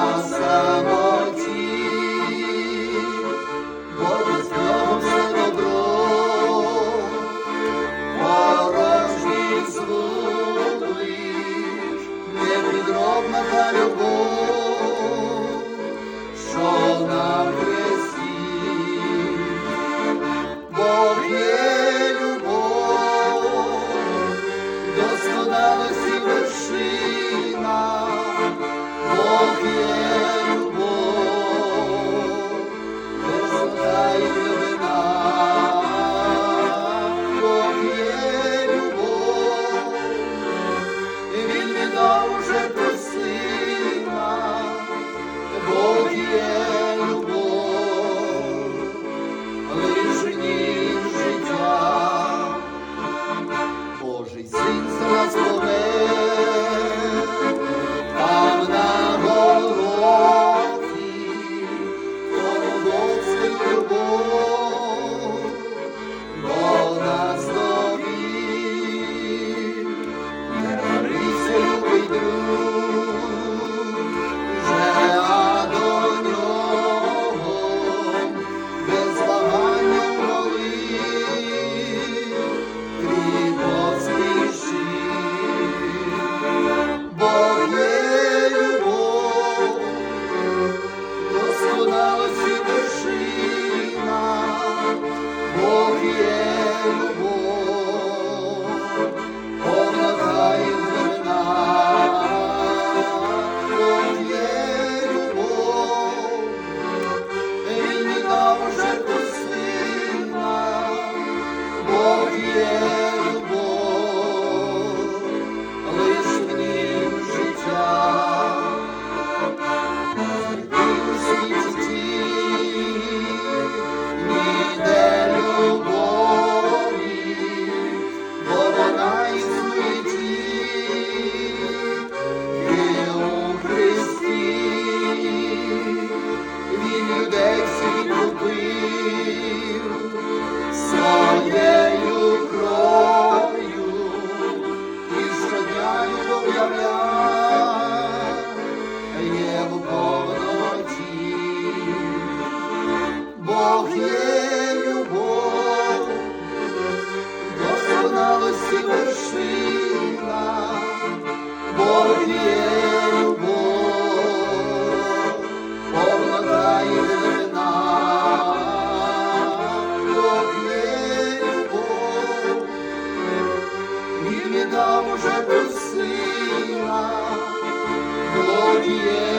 awesome. fiel no. Віддав уже про сина, є